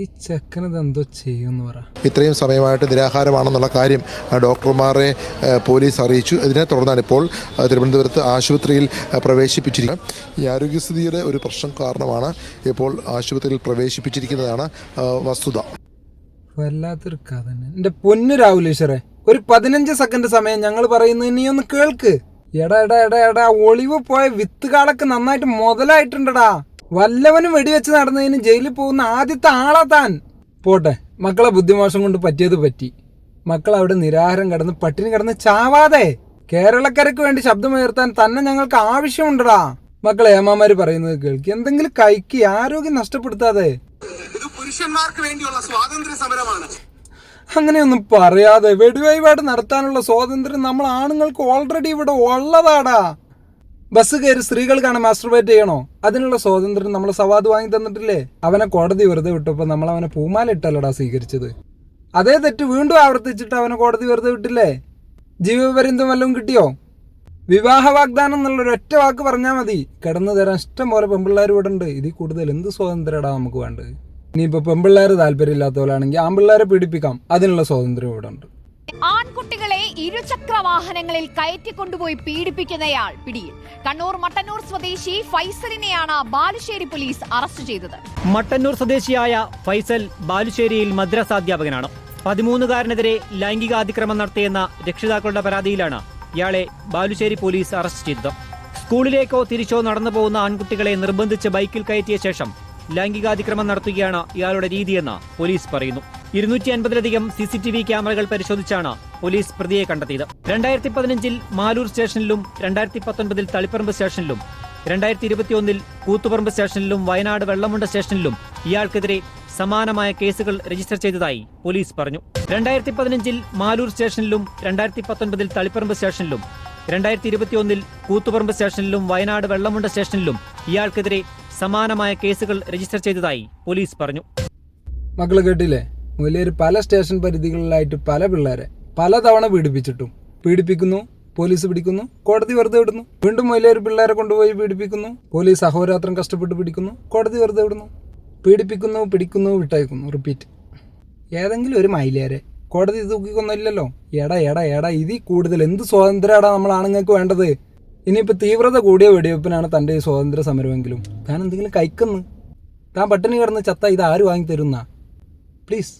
ഈ ചെക്കനത് എന്തോ ചെയ്യുമെന്ന് പറ. ഇത്രയും സമയമായിട്ട് നിരാഹാരമാണെന്നുള്ള കാര്യം ഡോക്ടർമാരെ പോലീസ് അറിയിച്ചു. ഇതിനെ തുടർന്നാണ് ഇപ്പോൾ തിരുവനന്തപുരത്ത് ആശുപത്രിയിൽ പ്രവേശിപ്പിച്ചിരിക്കുന്നത്. ഈ ആരോഗ്യസ്ഥിതിയുടെ ഒരു പ്രശ്നം കാരണമാണ് ഇപ്പോൾ ആശുപത്രിയിൽ പ്രവേശിപ്പിച്ചിരിക്കുന്നതാണ് വസ്തുത. വല്ലാത്തൊരു കഥ എന്റെ പൊന്നു രാഹുലേശ്വറെ ഒരു പതിനഞ്ച് സെക്കൻഡ് സമയം ഞങ്ങൾ പറയുന്നത് നീ ഒന്ന് കേൾക്ക്. എടാ എടാ എടാ എടാ ഒളിവ് പോയ വിത്ത് വിത്തുകാളൊക്കെ നന്നായിട്ട് മുതലായിട്ടുണ്ടടാ. വല്ലവനും വെടിവെച്ച് നടന്നതിന് ജയിലിൽ പോകുന്ന ആദ്യത്തെ ആളാ താൻ. പോട്ടെ മക്കളെ ബുദ്ധിമോശം കൊണ്ട് പറ്റിയത് പറ്റി. മക്കൾ അവിടെ നിരാഹാരം കിടന്ന് പട്ടിണി കിടന്ന് ചാവാതെ. കേരളക്കരയ്ക്ക് വേണ്ടി ശബ്ദമുയർത്താൻ തന്നെ ഞങ്ങൾക്ക് ആവശ്യമുണ്ടടാ. മക്കളെ ഏമാമാര് പറയുന്നത് കേൾക്ക്. എന്തെങ്കിലും കൈക്ക് ആരോഗ്യം നഷ്ടപ്പെടുത്താതെ. ഇത് പുരുഷന്മാർക്ക് വേണ്ടിയുള്ള സ്വാതന്ത്ര്യ സമരമാണ്. അങ്ങനെയൊന്നും പറയാതെ വെടിവഴിപാട് നടത്താനുള്ള സ്വാതന്ത്ര്യം നമ്മൾ ആണുങ്ങൾക്ക് ഓൾറെഡി ഇവിടെ ഉള്ളതാടാ. ബസ് കയറി സ്ത്രീകൾ കാണാൻ മാസ്റ്റർബേറ്റ് ചെയ്യണോ? അതിനുള്ള സ്വാതന്ത്ര്യം നമ്മൾ സവാദ് വാങ്ങി തന്നിട്ടില്ലേ? അവനെ കോടതി വെറുതെ വിട്ടപ്പോൾ നമ്മൾ അവനെ പൂമാല ഇട്ടല്ലടാ സ്വീകരിച്ചത്. അതേ തെറ്റ് വീണ്ടും ആവർത്തിച്ചിട്ട് അവനെ കോടതി വെറുതെ വിട്ടില്ലേ? ജീവപര്യന്തം വല്ലതും കിട്ടിയോ? വിവാഹ വാഗ്ദാനം എന്നുള്ള ഒരൊറ്റ വാക്ക് പറഞ്ഞാൽ മതി. കിടന്നു തരാൻ ഇഷ്ടം പോലെ പെമ്പിള്ളേർ ഇവിടെ ഉണ്ട്. ഇതിൽ കൂടുതൽ എന്ത് സ്വാതന്ത്ര്യടാ നമുക്ക് വേണ്ടത്? ഇനിയിപ്പോൾ പെമ്പിള്ളേർ താല്പര്യമില്ലാത്തവരാണെങ്കിൽ ആമ്പിള്ളേരെ പീഡിപ്പിക്കാം. അതിനുള്ള സ്വാതന്ത്ര്യം ഇവിടെ ഉണ്ട്. ആൺകുട്ടികളെ ഇരുചക്ര വാഹനങ്ങളിൽ കയറ്റിക്കൊണ്ടുപോയി പീഡിപ്പിക്കുന്നയാൾ പിടിയിൽ. കണ്ണൂർ മട്ടന്നൂർ സ്വദേശി ഫൈസലിനെയാണ് ബാലുശ്ശേരി പോലീസ് അറസ്റ്റ് ചെയ്തത്. മട്ടന്നൂർ സ്വദേശിയായ ഫൈസൽ ബാലുശ്ശേരിയിൽ മദ്രസാധ്യാപകനാണ് പതിമൂന്നുകാരനെതിരെ ലൈംഗികാതിക്രമം നടത്തിയെന്ന രക്ഷിതാക്കളുടെ പരാതിയിലാണ് ഇയാളെ ബാലുശ്ശേരി പോലീസ് അറസ്റ്റ് ചെയ്തത്. സ്കൂളിലേക്കോ തിരിച്ചോ നടന്നു പോകുന്ന ആൺകുട്ടികളെ നിർബന്ധിച്ച് ബൈക്കിൽ കയറ്റിയ ശേഷം ലൈംഗികാതിക്രമം നടത്തുകയാണ് ഇയാളുടെ രീതിയെന്ന് പോലീസ് പറയുന്നു. ഇരുന്നൂറ്റി അൻപതിലധികം സി സി ടി വി ക്യാമറകൾ പരിശോധിച്ചാണ് പോലീസ് പ്രതിയെ കണ്ടെത്തിയത്. രണ്ടായിരത്തി പതിനഞ്ചിൽ മാലൂർ സ്റ്റേഷനിലും രണ്ടായിരത്തി പത്തൊൻപതിൽ തളിപ്പറമ്പ് സ്റ്റേഷനിലും രണ്ടായിരത്തി ഇരുപത്തിയൊന്നിൽ കൂത്തുപറമ്പ് സ്റ്റേഷനിലും വയനാട് വെള്ളമുണ്ട സ്റ്റേഷനിലും ഇയാൾക്കെതിരെ സമാനമായ കേസുകൾ രജിസ്റ്റർ ചെയ്തതായി പോലീസ് പറഞ്ഞു. രണ്ടായിരത്തി പതിനഞ്ചിൽ മാലൂർ സ്റ്റേഷനിലും രണ്ടായിരത്തി പത്തൊൻപതിൽ തളിപ്പറമ്പ് സ്റ്റേഷനിലും രണ്ടായിരത്തി ഇരുപത്തിയൊന്നിൽ കൂത്തുപറമ്പ് സ്റ്റേഷനിലും വയനാട് വെള്ളമുണ്ട സ്റ്റേഷനിലും ഇയാൾക്കെതിരെ സമാനമായ കേസുകൾ രജിസ്റ്റർ ചെയ്തതായി പോലീസ് പറഞ്ഞു. മക്കൾ കേട്ടില്ലേ? മുതലേര് പല സ്റ്റേഷൻ പരിധികളിലായിട്ട് പല പിള്ളേരെ പലതവണ പീഡിപ്പിച്ചിട്ടും. പീഡിപ്പിക്കുന്നു പോലീസ് പിടിക്കുന്നു കോടതി വെറുതെ വിടുന്നു. വീണ്ടും മുതലേര് പിള്ളേരെ കൊണ്ടുപോയി പീഡിപ്പിക്കുന്നു പോലീസ് അഹോരാത്രം കഷ്ടപ്പെട്ട് പിടിക്കുന്നു കോടതി വെറുതെ വിടുന്നു. പീഡിപ്പിക്കുന്നു പിടിക്കുന്നു വിട്ടയക്കുന്നു. റിപ്പീറ്റ്. ഏതെങ്കിലും ഒരു മൈലേരെ കോടതി തൂക്കിക്കൊന്നില്ലല്ലോ. എടാ എടാ എടാ ഇതിൽ കൂടുതൽ എന്ത് സ്വാതന്ത്ര്യമാടാ നമ്മൾ ആണുങ്ങൾക്ക് വേണ്ടത്? ഇനിയിപ്പോൾ തീവ്രത കൂടിയ വെടിവെപ്പിനാണ് തന്റെ ഈ സ്വാതന്ത്ര്യ സമരമെങ്കിലും താൻ എന്തെങ്കിലും കഴിക്കുന്നു താൻ പട്ടിണി കിടന്ന് ചത്ത ഇത് ആര് വാങ്ങി തരുന്ന പ്ലീസ്